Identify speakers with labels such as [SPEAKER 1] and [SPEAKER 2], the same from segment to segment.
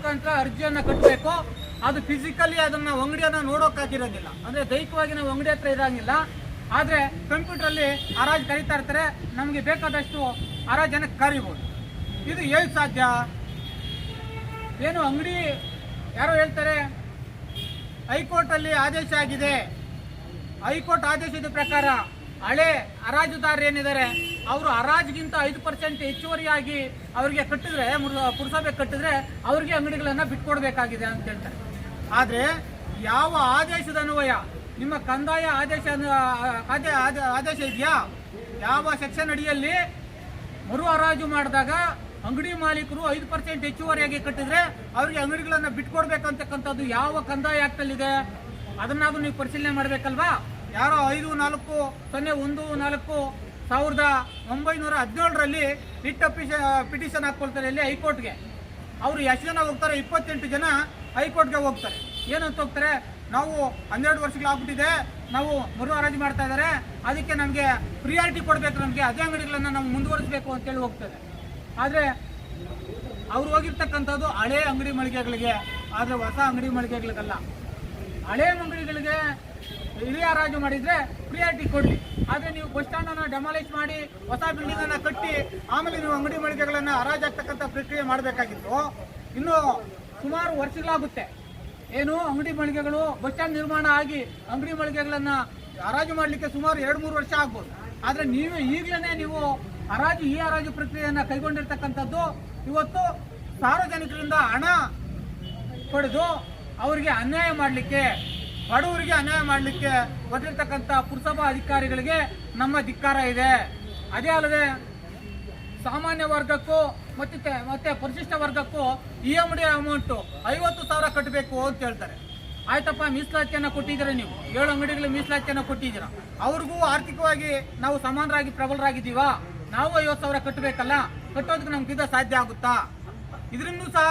[SPEAKER 1] ಮುಖಾಂತರ ಅರ್ಜಿಯನ್ನು ಕಟ್ಟಬೇಕು ಅದು ಫಿಸಿಕಲಿ ಅದನ್ನು ಅಂಗಡಿಯನ್ನು ನೋಡೋಕ್ಕಾಗಿರೋದಿಲ್ಲ ಅಂದರೆ ದೈಹಿಕವಾಗಿ ನಾವು ಅಂಗಡಿ ಹತ್ರ ಇರೋಂಗಿಲ್ಲ. ಆದರೆ ಕಂಪ್ಯೂಟ್ರಲ್ಲಿ ಹರಾಜು ಕರೀತಾ ಇರ್ತಾರೆ. ನಮಗೆ ಬೇಕಾದಷ್ಟು ಹರಾಜನ್ನು ಕರಿಬೋದು. ಇದು ಹೇಗೆ ಸಾಧ್ಯ? ಏನು ಅಂಗಡಿ ಯಾರೋ ಹೇಳ್ತಾರೆ, ಹೈಕೋರ್ಟಲ್ಲಿ ಆದೇಶ ಆಗಿದೆ. ಹೈಕೋರ್ಟ್ ಆದೇಶದ ಪ್ರಕಾರ ಹಳೆ ಹರಾಜುದಾರರು ಏನಿದ್ದಾರೆ? ಅವರು ಹರಾಜಿಗಿಂತ ಐದು ಪರ್ಸೆಂಟ್ ಹೆಚ್ಚುವರಿಯಾಗಿ ಅವರಿಗೆ ಕಟ್ಟಿದ್ರೆ ಪುರಸಭೆ ಕಟ್ಟಿದ್ರೆ ಅವರಿಗೆ ಅಂಗಡಿಗಳನ್ನ ಬಿಟ್ಕೊಡ್ಬೇಕಾಗಿದೆ ಅಂತ ಹೇಳ್ತಾರೆ. ಆದರೆ ಯಾವ ಆದೇಶದ ಅನ್ವಯ? ನಿಮ್ಮ ಕಂದಾಯ ಆದೇಶ ಆದೇಶ ಇದೆಯಾ? ಯಾವ ಸೆಕ್ಷನ್ ಅಡಿಯಲ್ಲಿ ಮರು ಹರಾಜು ಮಾಡಿದಾಗ ಅಂಗಡಿ ಮಾಲೀಕರು ಐದು ಪರ್ಸೆಂಟ್ ಹೆಚ್ಚುವರಿಯಾಗಿ ಕಟ್ಟಿದ್ರೆ ಅವರಿಗೆ ಅಂಗಡಿಗಳನ್ನ ಬಿಟ್ಕೊಡ್ಬೇಕಂತಕ್ಕಂಥದ್ದು ಯಾವ ಕಂದಾಯ ಆಗ್ತಲ್ಲಿದೆ ಅದನ್ನಾದ್ರೂ ನೀವು ಪರಿಶೀಲನೆ ಮಾಡಬೇಕಲ್ವಾ? ಯಾರೋ ಐದು, ನಾಲ್ಕು, ಸೊನ್ನೆ, ಒಂದು, ನಾಲ್ಕು ಸಾವಿರದ ಒಂಬೈನೂರ ಹದಿನೇಳರಲ್ಲಿ ರಿಟ್ ಪಿಟಿಷನ್ ಹಾಕ್ಕೊಳ್ತಾರೆ ಇಲ್ಲಿ ಹೈಕೋರ್ಟ್ಗೆ. ಅವರು ಎಷ್ಟು ಜನ ಹೋಗ್ತಾರೆ? ಇಪ್ಪತ್ತೆಂಟು ಜನ ಹೈಕೋರ್ಟ್ಗೆ ಹೋಗ್ತಾರೆ. ಏನಂತ ಹೋಗ್ತಾರೆ? ನಾವು ಹನ್ನೆರಡು ವರ್ಷಗಳಾಗ್ಬಿಟ್ಟಿದೆ ನಾವು ಮರು ಹರಾಜು ಮಾಡ್ತಾ ಇದ್ದಾರೆ. ಅದಕ್ಕೆ ನಮಗೆ ಪ್ರಿಯಾರಿಟಿ ಕೊಡಬೇಕು ನಮಗೆ. ಅದೇ ಅಂಗಡಿಗಳನ್ನು ನಾವು ಮುಂದುವರಿಸಬೇಕು ಅಂತೇಳಿ ಹೋಗ್ತದೆ ಆದರೆ ಅವ್ರು ಹೋಗಿರ್ತಕ್ಕಂಥದ್ದು ಹಳೆ ಅಂಗಡಿ ಮಳಿಗೆಗಳಿಗೆ, ಆದರೆ ಹೊಸ ಅಂಗಡಿ ಮಳಿಗೆಗಳಿಗಲ್ಲ. ಹಳೆ ಅಂಗಡಿಗಳಿಗೆ ಹಿರಿಯ ಹರಾಜು ಮಾಡಿದ್ರೆ ಪ್ರಿಯಾರಿಟಿ ಕೊಡ್ಲಿ. ಆದ್ರೆ ನೀವು ಬಸ್ ಸ್ಟ್ಯಾಂಡ್ ಅನ್ನ ಡೆಮಾಲಿಷ್ ಮಾಡಿ ಹೊಸ ಬಿಲ್ಡಿಂಗ್ ಅನ್ನ ಕಟ್ಟಿ, ಆಮೇಲೆ ನೀವು ಅಂಗಡಿ ಮಳಿಗೆಗಳನ್ನ ಹರಾಜಾಗ್ತಕ್ಕಂಥ ಪ್ರಕ್ರಿಯೆ ಮಾಡಬೇಕಾಗಿತ್ತು. ಇನ್ನು ಸುಮಾರು ವರ್ಷಗಳಾಗುತ್ತೆ. ಏನು ಅಂಗಡಿ ಮಳಿಗೆಗಳು ಬಸ್ ಸ್ಟ್ಯಾಂಡ್ ನಿರ್ಮಾಣ ಆಗಿ ಅಂಗಡಿ ಮಳಿಗೆಗಳನ್ನ ಹರಾಜು ಮಾಡಲಿಕ್ಕೆ ಸುಮಾರು ಎರಡು ಮೂರು ವರ್ಷ ಆಗ್ಬೋದು. ಆದ್ರೆ ನೀವು ಈಗಲೇ ನೀವು ಹರಾಜು, ಈ ಹರಾಜು ಪ್ರಕ್ರಿಯೆಯನ್ನ ಕೈಗೊಂಡಿರ್ತಕ್ಕಂಥದ್ದು ಇವತ್ತು ಸಾರ್ವಜನಿಕರಿಂದ ಹಣ ಪಡೆದು ಅವರಿಗೆ ಅನ್ಯಾಯ ಮಾಡಲಿಕ್ಕೆ ಬಡವರಿಗೆ ಅನ್ಯಾಯ ಮಾಡಲಿಕ್ಕೆ ಹೊರಟಿರ್ತಕ್ಕಂಥ ಪುರಸಭಾ ಅಧಿಕಾರಿಗಳಿಗೆ ನಮ್ಮ ಧಿಕ್ಕಾರ ಇದೆ. ಅದೇ ಅಲ್ಲದೆ ಸಾಮಾನ್ಯ ವರ್ಗಕ್ಕೂ ಮತ್ತೆ ಮತ್ತೆ ಪರಿಶಿಷ್ಟ ವರ್ಗಕ್ಕೂ ಇ ಎಂ ಡಿ ಅಮೌಂಟು ಐವತ್ತು ಸಾವಿರ ಕಟ್ಟಬೇಕು ಅಂತ ಹೇಳ್ತಾರೆ. ಆಯ್ತಪ್ಪ, ಮೀಸಲಾತಿಯನ್ನು ಕೊಟ್ಟಿದ್ದೀರಾ ನೀವು? ಏಳು ಅಂಗಡಿಗಳ ಮೀಸಲಾತಿಯನ್ನು ಕೊಟ್ಟಿದ್ದೀರಾ? ಅವ್ರಿಗೂ ಆರ್ಥಿಕವಾಗಿ ನಾವು ಸಮಾನರಾಗಿ, ಪ್ರಬಲರಾಗಿದ್ದೀವಾ? ನಾವು ಐವತ್ತು ಸಾವಿರ ಕಟ್ಟಬೇಕಲ್ಲ? ಕಟ್ಟೋದಕ್ಕೆ ನಮ್ಗಿದ ಸಾಧ್ಯ ಆಗುತ್ತಾ? ಇದರಿಂದ ಸಹ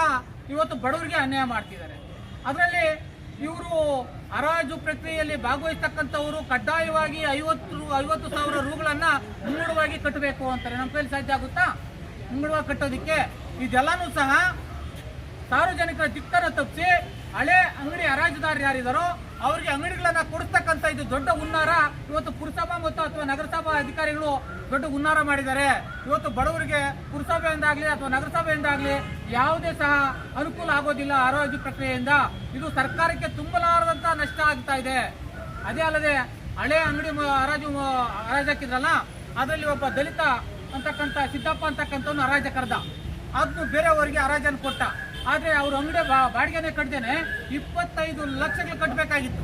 [SPEAKER 1] ಇವತ್ತು ಬಡವರಿಗೆ ಅನ್ಯಾಯ ಮಾಡ್ತಿದ್ದಾರೆ. ಅದರಲ್ಲಿ ಇವರು ಹರಾಜು ಪ್ರಕ್ರಿಯೆಯಲ್ಲಿ ಭಾಗವಹಿಸ್ತಕ್ಕಂಥವರು ಕಡ್ಡಾಯವಾಗಿ ಐವತ್ತು ಐವತ್ತು ಸಾವಿರ ರೂಗಳನ್ನ ಮುಂಗಡವಾಗಿ ಕಟ್ಟಬೇಕು ಅಂತಾರೆ. ನಮ್ಮ ಕೈಲಿ ಸಾಧ್ಯ ಆಗುತ್ತಾ? ಮುಂಗಡವಾಗಿ ಕಟ್ಟೋದಕ್ಕೆ. ಇದೆಲ್ಲಾನು ಸಹ ಸಾರ್ವಜನಿಕರ ಚಿಕ್ಕನ ತಪ್ಪಿಸಿ ಹಳೆ ಅಂಗಡಿ ಹರಾಜುದಾರರು ಯಾರಿದಾರೋ ಅವರಿಗೆ ಅಂಗಡಿಗಳನ್ನ ಕೊಡಿಸ್ತಕ್ಕಂಥ ಇದು ದೊಡ್ಡ ಹುನ್ನಾರ. ಇವತ್ತು ಪುರಸಭಾ ಮತ್ತು ಅಥವಾ ನಗರಸಭಾ ಅಧಿಕಾರಿಗಳು ದೊಡ್ಡ ಹುನ್ನಾರ ಮಾಡಿದ್ದಾರೆ. ಇವತ್ತು ಬಡವರಿಗೆ ಪುರಸಭೆಯಿಂದಾಗಲಿ ಅಥವಾ ನಗರಸಭೆಯಿಂದಾಗಲಿ ಯಾವುದೇ ಸಹ ಅನುಕೂಲ ಆಗೋದಿಲ್ಲ ಆರೋಗ್ಯ ಪ್ರಕ್ರಿಯೆಯಿಂದ. ಇದು ಸರ್ಕಾರಕ್ಕೆ ತುಂಬಲಾರದಂತ ನಷ್ಟ ಆಗ್ತಾ ಇದೆ. ಅದೇ ಅಲ್ಲದೆ ಹಳೆ ಅಂಗಡಿ ಹರಾಜು ಹರಾಜಾಕಿದ್ರಲ್ಲ ಅದರಲ್ಲಿ ಒಬ್ಬ ದಲಿತ ಅಂತಕ್ಕಂಥ, ಸಿದ್ದಪ್ಪ ಅಂತಕ್ಕಂಥವ್ನು ಹರಾಜ ಕರೆದ ಅದನ್ನು ಬೇರೆಯವರಿಗೆ ಹರಾಜನ್ನು ಕೊಟ್ಟ. ಆದರೆ ಅವ್ರ ಅಂಗಡಿ ಬಾ- ಕಟ್ಟದೇನೆ ಇಪ್ಪತ್ತೈದು ಲಕ್ಷಗಳು ಕಟ್ಟಬೇಕಾಗಿತ್ತು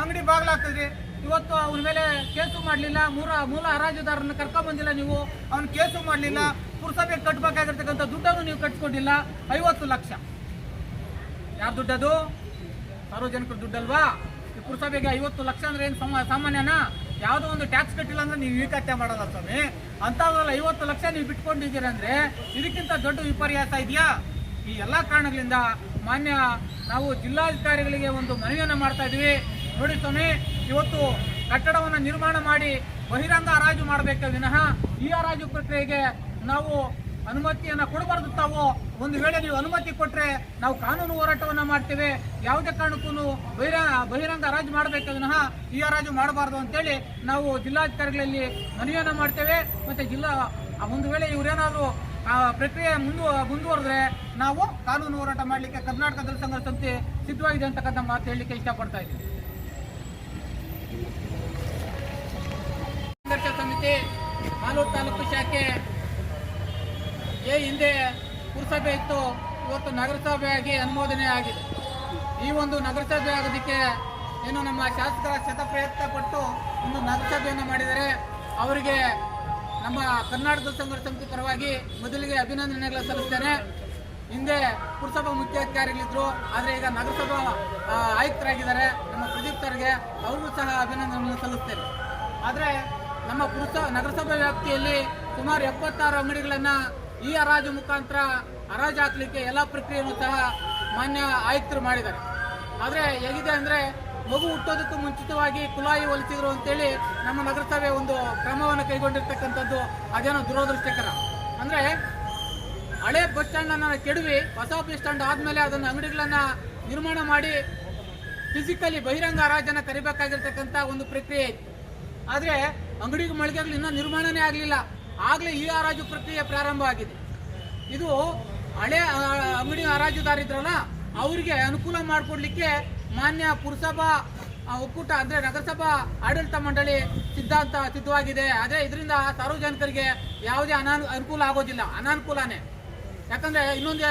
[SPEAKER 1] ಅಂಗಡಿ ಬಾಗ್ಲಾಗ್ತದ್ರಿ ಇವತ್ತು ಅವನ ಮೇಲೆ ಕೇಸು ಮಾಡಲಿಲ್ಲ, ಮೂರ, ಮೂಲ ಹರಾಜುದಾರರನ್ನ ಕರ್ಕೊಂಡ್ ಬಂದಿಲ್ಲ ನೀವು, ಅವ್ನ ಕೇಸು ಮಾಡಲಿಲ್ಲ ಪುರಸಭೆಗೆ ಕಟ್ಟಬೇಕಾಗಿರ್ತಕ್ಕಂಥ ದುಡ್ಡನ್ನು ನೀವು ಕಟ್ಕೊಂಡಿಲ್ಲ ಐವತ್ತು ಲಕ್ಷ. ಯಾರ ದುಡ್ಡದು? ಸಾರ್ವಜನಿಕರ ದುಡ್ಡಲ್ವಾ? ಈ ಪುರಸಭೆಗೆ ಐವತ್ತು ಲಕ್ಷ ಅಂದ್ರೆ ಏನು ಸಮ, ಸಾಮಾನ್ಯನಾ? ಯಾವುದೋ ಒಂದು ಟ್ಯಾಕ್ಸ್ ಕಟ್ಟಿಲ್ಲ ಅಂದ್ರೆ ನೀವು ಈ ಕತ್ತೆ ಮಾಡಲ್ಲ ಸ್ವಾಮಿ. ಅಂಥದ್ರಲ್ಲಿ ಐವತ್ತು ಲಕ್ಷ ನೀವು ಬಿಟ್ಕೊಂಡಿದ್ದೀರ ಅಂದ್ರೆ ಇದಕ್ಕಿಂತ ದೊಡ್ಡ ವಿಪರ್ಯಾಸ ಇದೆಯಾ? ಈ ಎಲ್ಲ ಕಾರಣಗಳಿಂದ ಮಾನ್ಯ ನಾವು ಜಿಲ್ಲಾಧಿಕಾರಿಗಳಿಗೆ ಒಂದು ಮನವಿಯನ್ನು ಮಾಡ್ತಾ ಇದೀವಿ. ನೋಡಿ ಸ್ವಾಮಿ, ಇವತ್ತು ಕಟ್ಟಡವನ್ನು ನಿರ್ಮಾಣ ಮಾಡಿ ಬಹಿರಂಗ ಹರಾಜು ಮಾಡಬೇಕೆ ವಿನಃ ಈ ಹರಾಜು ಪ್ರಕ್ರಿಯೆಗೆ ನಾವು ಅನುಮತಿಯನ್ನು ಕೊಡಬಾರ್ದು ತಾವು. ಒಂದು ವೇಳೆ ನೀವು ಅನುಮತಿ ಕೊಟ್ಟರೆ ನಾವು ಕಾನೂನು ಹೋರಾಟವನ್ನು ಮಾಡ್ತೇವೆ. ಯಾವುದೇ ಕಾರಣಕ್ಕೂ ಬಹಿರ, ಬಹಿರಂಗ ಹರಾಜು ಮಾಡಬೇಕು ವಿನಃ ಈ ಹರಾಜು ಮಾಡಬಾರ್ದು ಅಂತೇಳಿ ನಾವು ಜಿಲ್ಲಾಧಿಕಾರಿಗಳಲ್ಲಿ ಮನವಿಯನ್ನು ಮಾಡ್ತೇವೆ. ಮತ್ತು ಜಿಲ್ಲಾ, ಒಂದು ವೇಳೆ ಇವರೇನಾದರೂ ಪ್ರಕ್ರಿಯೆ ಮುಂದು, ಮುಂದುವರೆದ್ರೆ ನಾವು ಕಾನೂನು ಹೋರಾಟ ಮಾಡಲಿಕ್ಕೆ ಕರ್ನಾಟಕ ದಲಿತ ಸಂಘ ಸಂಸ್ಥೆ ಸಿದ್ಧವಾಗಿದೆ ಅಂತಕ್ಕಂಥ ಮಾತು ಹೇಳಲಿಕ್ಕೆ ಇಷ್ಟಪಡ್ತಾ ಇದ್ದೀನಿ. ಸಮಿತಿ ಮಾಲೂರು ತಾಲೂಕು ಶಾಖೆ ಏ ಹಿಂದೆ ಪುರಸಭೆ ಇತ್ತು. ಇವತ್ತು ನಗರಸಭೆಯಾಗಿ ಅನುಮೋದನೆ ಆಗಿದೆ. ಈ ಒಂದು ನಗರಸಭೆ ಆಗೋದಕ್ಕೆ ಏನು ನಮ್ಮ ಶಾಸಕರ ಶತ ಪ್ರಯತ್ನ ಪಟ್ಟು ಒಂದು ನಗರಸಭೆಯನ್ನು ಮಾಡಿದರೆ ಅವರಿಗೆ ನಮ್ಮ ಕರ್ನಾಟಕ ಸಂಘರ್ಷ ಸಮಿತಿ ಪರವಾಗಿ ಮೊದಲಿಗೆ ಅಭಿನಂದನೆಗಳ ಸಲ್ಲಿಸ್ತೇನೆ. ಹಿಂದೆ ಪುರಸಭಾ ಮುಖ್ಯಾಧಿಕಾರಿಗಳಿದ್ರು. ಆದರೆ ಈಗ ನಗರಸಭಾ ಆಯುಕ್ತರಾಗಿದ್ದಾರೆ. ನಮ್ಮ ಪ್ರದೀಪ್ ಸರ್ಗೆ ಸಹ ಅಭಿನಂದನೆಗಳನ್ನು ಸಲ್ಲಿಸ್ತೇನೆ. ಆದರೆ ನಮ್ಮ ಪುರಸ ನಗರಸಭೆ ವ್ಯಾಪ್ತಿಯಲ್ಲಿ ಸುಮಾರು ಎಪ್ಪತ್ತಾರು ಅಂಗಡಿಗಳನ್ನು ಈ ಹರಾಜು ಮುಖಾಂತರ ಹರಾಜು ಹಾಕಲಿಕ್ಕೆ ಎಲ್ಲ ಪ್ರಕ್ರಿಯೆಯನ್ನು ಸಹ ಮಾನ್ಯ ಆಯುಕ್ತರು ಮಾಡಿದ್ದಾರೆ. ಆದರೆ ಹೇಗಿದೆ ಅಂದರೆ ಮಗು ಹುಟ್ಟೋದಕ್ಕೂ ಮುಂಚಿತವಾಗಿ ಕುಲಾಯಿ ಹೊಲಿಸಿದ್ರು ಅಂತೇಳಿ ನಮ್ಮ ನಗರಸಭೆ ಒಂದು ಕ್ರಮವನ್ನು ಕೈಗೊಂಡಿರ್ತಕ್ಕಂಥದ್ದು ಅದೇನೋ ದುರದೃಷ್ಟಕರ. ಅಂದರೆ ಹಳೆ ಬಸ್ ಸ್ಟ್ಯಾಂಡನ್ನು ಕೆಡವಿ, ಹೊಸ ಬಸ್ ಸ್ಟ್ಯಾಂಡ್ ಆದಮೇಲೆ ಅದನ್ನು ಅಂಗಡಿಗಳನ್ನು ನಿರ್ಮಾಣ ಮಾಡಿ ಫಿಸಿಕಲಿ ಬಹಿರಂಗ ಹರಾಜನ್ನು ಕರಿಬೇಕಾಗಿರ್ತಕ್ಕಂಥ ಒಂದು ಪ್ರಕ್ರಿಯೆ ಇತ್ತು ಆದ್ರೆ ಅಂಗಡಿ ಮಳಿಗೆಗಳು ಇನ್ನೂ ನಿರ್ಮಾಣನೇ ಆಗಲಿಲ್ಲ. ಆಗಲೇ ಈ ಹರಾಜು ಪ್ರಕ್ರಿಯೆ ಪ್ರಾರಂಭ ಆಗಿದೆ. ಇದು ಹಳೆ ಅಂಗಡಿ ಹರಾಜುದಾರಿದ್ರಲ್ಲ, ಅವರಿಗೆ ಅನುಕೂಲ ಮಾಡಿಕೊಡ್ಲಿಕ್ಕೆ ಮಾನ್ಯ ಪುರಸಭಾ ಒಕ್ಕೂಟ, ಅಂದರೆ ನಗರಸಭಾ ಆಡಳಿತ ಮಂಡಳಿ ಸಿದ್ಧಾಂತ ಸಿದ್ಧವಾಗಿದೆ. ಆದರೆ ಇದರಿಂದ ಸಾರ್ವಜನಿಕರಿಗೆ ಯಾವುದೇ ಅನಾನು, ಅನುಕೂಲ ಆಗೋದಿಲ್ಲ. ಅನಾನುಕೂಲನೇ. ಯಾಕಂದರೆ ಇನ್ನೊಂದು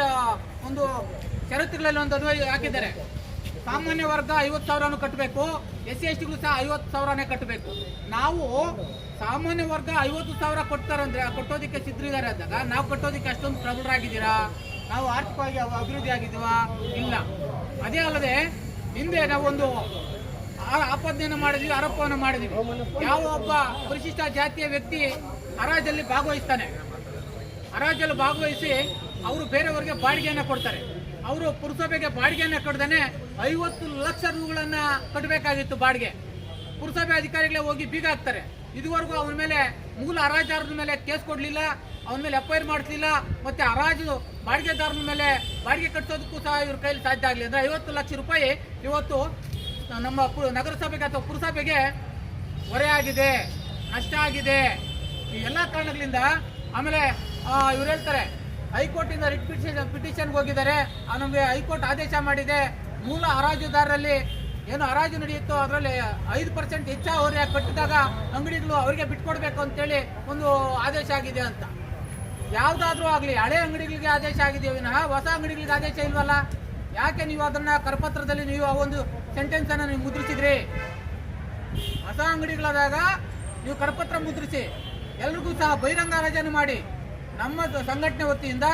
[SPEAKER 1] ಒಂದು ಷರತ್ತುಗಳಲ್ಲಿ ಒಂದು ಅನ್ವಯ ಹಾಕಿದ್ದಾರೆ. ಸಾಮಾನ್ಯ ವರ್ಗ ಐವತ್ತು ಸಾವಿರನೂ ಕಟ್ಟಬೇಕು ಎಸ್ ಸಿ ಎಸ್ ಟಿಗಳು ಸಹ ಐವತ್ತು ಸಾವಿರನೇ ಕಟ್ಟಬೇಕು. ನಾವು ಸಾಮಾನ್ಯ ವರ್ಗ ಐವತ್ತು ಸಾವಿರ ಕೊಡ್ತಾರಂದ್ರೆ ಕಟ್ಟೋದಕ್ಕೆ ಸಿದ್ಧರಿದ್ದಾರೆ ಅಂದಾಗ, ನಾವು ಕಟ್ಟೋದಕ್ಕೆ ಅಷ್ಟೊಂದು ಪ್ರಬಲರಾಗಿದ್ದೀರಾ ನಾವು ಆರ್ಥಿಕವಾಗಿ ಅಭಿವೃದ್ಧಿ ಆಗಿದ್ದೀವಾ? ಇಲ್ಲ. ಅದೇ ಅಲ್ಲದೆ, ಹಿಂದೆ ನಾವೊಂದು ಆಪಾದನೆಯನ್ನು ಮಾಡಿದ್ವಿ, ಆರೋಪವನ್ನು ಮಾಡಿದ್ವಿ. ಯಾವ ಒಬ್ಬ ಪರಿಶಿಷ್ಟ ಜಾತಿಯ ವ್ಯಕ್ತಿ ಹರಾಜಲ್ಲಿ ಭಾಗವಹಿಸ್ತಾನೆ. ಹರಾಜಲ್ಲಿ ಭಾಗವಹಿಸಿ ಅವರು ಬೇರೆಯವರಿಗೆ ಬಾಡಿಗೆಯನ್ನು ಕೊಡ್ತಾರೆ. ಅವರು ಪುರಸಭೆಗೆ ಬಾಡಿಗೆಯನ್ನ ಕಟ್ಟದೇನೆ ಐವತ್ತು ಲಕ್ಷ ರೂಗಳನ್ನು ಕಟ್ಟಬೇಕಾಗಿತ್ತು ಬಾಡಿಗೆ. ಪುರಸಭೆ ಅಧಿಕಾರಿಗಳೇ ಹೋಗಿ ಬೀಗ ಹಾಕ್ತಾರೆ. ಇದುವರೆಗೂ ಅವನ ಮೇಲೆ ಮೂಲ ಹರಾಜಾರನ ಮೇಲೆ ಕೇಸ್ ಕೊಡಲಿಲ್ಲ, ಅವನ ಮೇಲೆ ಎಫ್ ಐ ಆರ್ ಮಾಡಿಸ್ಲಿಲ್ಲ, ಮತ್ತೆ ಹರಾಜು ಬಾಡಿಗೆದಾರನ ಮೇಲೆ ಬಾಡಿಗೆ ಕಟ್ಟೋದಕ್ಕೂ ಸಹ ಇವ್ರ ಕೈಲಿ ಸಾಧ್ಯ ಆಗಲಿ ಅಂದ್ರೆ ಐವತ್ತು ಲಕ್ಷ ರೂಪಾಯಿ ಇವತ್ತು ನಮ್ಮ ನಗರಸಭೆಗೆ ಅಥವಾ ಪುರಸಭೆಗೆ ಹೊರೆಯಾಗಿದೆ ನಷ್ಟ ಆಗಿದೆ. ಈ ಎಲ್ಲ ಕಾರಣಗಳಿಂದ ಆಮೇಲೆ ಇವ್ರು ಹೇಳ್ತಾರೆ ಹೈಕೋರ್ಟ್ ಇಂದ ರಿಟ್ ಪಿಟಿಷನ್ ಪಿಟಿಷನ್ಗೆ ಹೋಗಿದ್ದಾರೆ. ನಮಗೆ ಹೈಕೋರ್ಟ್ ಆದೇಶ ಮಾಡಿದೆ. ಮೂಲ ಹರಾಜುದಾರರಲ್ಲಿ ಏನು ಹರಾಜು ನಡೆಯುತ್ತೋ ಅದರಲ್ಲಿ ಐದು ಪರ್ಸೆಂಟ್ ಹೆಚ್ಚು ಹೊರೆ ಕಟ್ಟಿದಾಗ ಅಂಗಡಿಗಳು ಅವರಿಗೆ ಬಿಟ್ಕೊಡ್ಬೇಕು ಅಂತೇಳಿ ಒಂದು ಆದೇಶ ಆಗಿದೆ ಅಂತ. ಯಾವುದಾದ್ರೂ ಆಗಲಿ, ಹಳೆ ಅಂಗಡಿಗಳಿಗೆ ಆದೇಶ ಆಗಿದೆ. ವಿನಃ ಹೊಸ ಅಂಗಡಿಗಳಿಗೆ ಆದೇಶ ಇಲ್ವಲ್ಲ? ಯಾಕೆ ನೀವು ಅದನ್ನ ಕರಪತ್ರದಲ್ಲಿ ನೀವು ಆ ಒಂದು ಸೆಂಟೆನ್ಸ್ ಅನ್ನ ನೀವು ಮುದ್ರಿಸಿದ್ರಿ? ಹೊಸ ಅಂಗಡಿಗಳಾದಾಗ ನೀವು ಕರಪತ್ರ ಮುದ್ರಿಸಿ. ಎಲ್ರಿಗೂ ಸಹ ಬಹಿರಂಗ ಹರಾಜನ್ನು ಮಾಡಿ. ನಮ್ಮ ಸಂಘಟನೆ ವತಿಯಿಂದ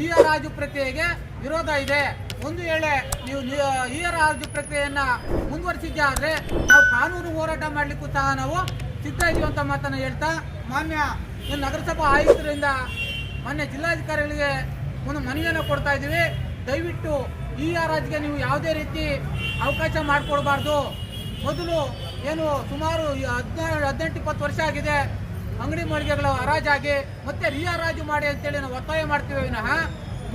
[SPEAKER 1] ಈ ಹರಾಜು ಪ್ರಕ್ರಿಯೆಗೆ ವಿರೋಧ ಇದೆ. ಒಂದು ವೇಳೆ ನೀವು ಈ ಹರಾಜು ಪ್ರಕ್ರಿಯೆಯನ್ನ ಮುಂದುವರಿಸಿದ್ದೆ ಆದ್ರೆ ನಾವು ಕಾನೂನು ಹೋರಾಟ ಮಾಡಲಿಕ್ಕೂ ಸಹ ನಾವು ಸಿದ್ಧ ಇದೀವಿ ಮಾತನ್ನ ಹೇಳ್ತಾ ಮಾನ್ಯ ನಗರಸಭಾ ಆಯುಕ್ತರಿಂದ ಮಾನ್ಯ ಜಿಲ್ಲಾಧಿಕಾರಿಗಳಿಗೆ ಒಂದು ಮನವಿಯನ್ನು ಕೊಡ್ತಾ ಇದ್ದೀವಿ. ದಯವಿಟ್ಟು ಈ ಹರಾಜಿಗೆ ನೀವು ಯಾವುದೇ ರೀತಿ ಅವಕಾಶ ಮಾಡಿಕೊಡ್ಬಾರ್ದು ಮೊದಲು ಏನು ಸುಮಾರು ಹದಿನಾರು ಹದಿನೆಂಟು ಇಪ್ಪತ್ತು ವರ್ಷ ಆಗಿದೆ. ಅಂಗಡಿ ಮಳಿಗೆಗಳ ಹರಾಜಾಗಿ ಮತ್ತೆ ರೀ ಹರಾಜು ಮಾಡಿ ಅಂತೇಳಿ ನಾವು ಒತ್ತಾಯ ಮಾಡ್ತೀವಿ ವಿನಃ,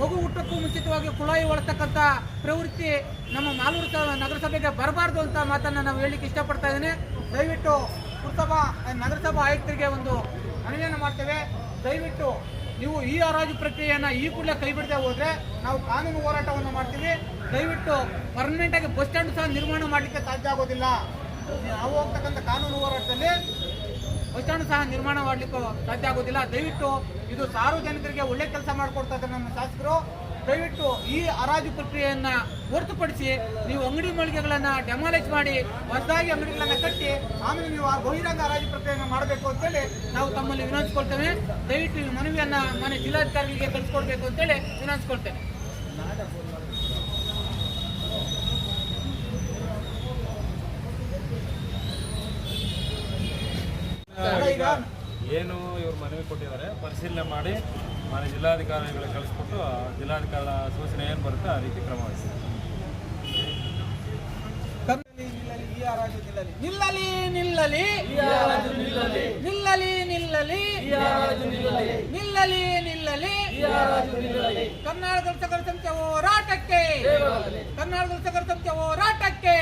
[SPEAKER 1] ಮಗು ಹುಟ್ಟಕ್ಕೂ ಮುಂಚಿತವಾಗಿ ಕುಳಾಯಿ ಒಳತಕ್ಕಂಥ ಪ್ರವೃತ್ತಿ ನಮ್ಮ ಮಾಲೂರು ನಗರಸಭೆಗೆ ಬರಬಾರ್ದು ಅಂತ ಮಾತನ್ನ ನಾವು ಹೇಳಲಿಕ್ಕೆ ಇಷ್ಟಪಡ್ತಾ ಇದ್ದೇನೆ. ದಯವಿಟ್ಟು ಪುರಸಭಾ ನಗರಸಭಾ ಆಯುಕ್ತರಿಗೆ ಒಂದು ಮನವಿಯನ್ನು ಮಾಡ್ತೇವೆ. ದಯವಿಟ್ಟು ನೀವು ಈ ಹರಾಜು ಪ್ರಕ್ರಿಯೆಯನ್ನು ಈ ಕೂಡಲೇ ಕೈ ಬಿಡದೆ ಹೋದ್ರೆ ನಾವು ಕಾನೂನು ಹೋರಾಟವನ್ನು ಮಾಡ್ತೀವಿ. ದಯವಿಟ್ಟು ಪರ್ಮನೆಂಟ್ ಆಗಿ ಬಸ್ ಸ್ಟ್ಯಾಂಡ್ ಸಹ ನಿರ್ಮಾಣ ಮಾಡಲಿಕ್ಕೆ ಸಾಧ್ಯ ಆಗೋದಿಲ್ಲ. ನಾವು ಹೋಗ್ತಕ್ಕಂಥ ಕಾನೂನು ಹೋರಾಟದಲ್ಲಿ ಬಸ್ ಸ್ಟ್ಯಾಂಡ್ ಸಹ ನಿರ್ಮಾಣ ಮಾಡಲಿಕ್ಕೂ ಸಾಧ್ಯ ಆಗೋದಿಲ್ಲ. ದಯವಿಟ್ಟು ಇದು ಸಾರ್ವಜನಿಕರಿಗೆ ಒಳ್ಳೆ ಕೆಲಸ ಮಾಡಿಕೊಡ್ತಾ ಇದ್ದಾರೆ ನಮ್ಮ ಶಾಸಕರು. ದಯವಿಟ್ಟು ಈ ಹರಾಜು ಪ್ರಕ್ರಿಯೆಯನ್ನ ಹೊರತುಪಡಿಸಿ ನೀವು ಅಂಗಡಿ ಮಳಿಗೆಗಳನ್ನ ಡೆಮಾಲೇಜ್ ಮಾಡಿ, ಹೊಸದಾಗಿ ಅಂಗಡಿಗಳನ್ನ ಕಟ್ಟಿ, ಆಮೇಲೆ ನೀವು ಆ ಬಹಿರಂಗ ಹರಾಜು ಪ್ರಕ್ರಿಯೆಯನ್ನು ಮಾಡಬೇಕು ಅಂತೇಳಿ ನಾವು ತಮ್ಮಲ್ಲಿ ವಿನಂತಿಸ್ಕೊಳ್ತೇವೆ. ದಯವಿಟ್ಟು ಈ ಮನವಿಯನ್ನ ಮನೆ ಜಿಲ್ಲಾಧಿಕಾರಿಗಳಿಗೆ ಕಳಿಸ್ಕೊಡ್ಬೇಕು ಅಂತೇಳಿ ವಿನಂತಿಸ್ಕೊಳ್ತೇನೆ. ಈಗ
[SPEAKER 2] ಏನು ಇವ್ರು ಮನವಿ ಕೊಟ್ಟಿದ್ದಾರೆ ಪರಿಶೀಲನೆ ಮಾಡಿ ಮನೆ ಜಿಲ್ಲಾಧಿಕಾರಿಗಳಿಗೆ ಕಳಿಸ್ಕೊಟ್ಟು ಆ ಜಿಲ್ಲಾಧಿಕಾರಿಗಳ ಸೂಚನೆ ಏನು ಬರುತ್ತೆ ಆ ರೀತಿ ಕ್ರಮ ವಹಿಸ್ತೀವಿ.
[SPEAKER 1] ನಿಲ್ಲಲಿ ನಿಲ್ಲಲಿ. ನಿಲ್ಲಲಿ ನಿಲ್ಲಲಿ. ನಿಲ್ಲಲಿ. ನಿಲ್ಲಲಿ ಕರ್ನಾಟಕದ ಸಂಸ್ಥೆ ಹೋರಾಟಕ್ಕೆ. ಕರ್ನಾಟಕದ ಸಂಸ್ಥೆ ಹೋರಾಟಕ್ಕೆ.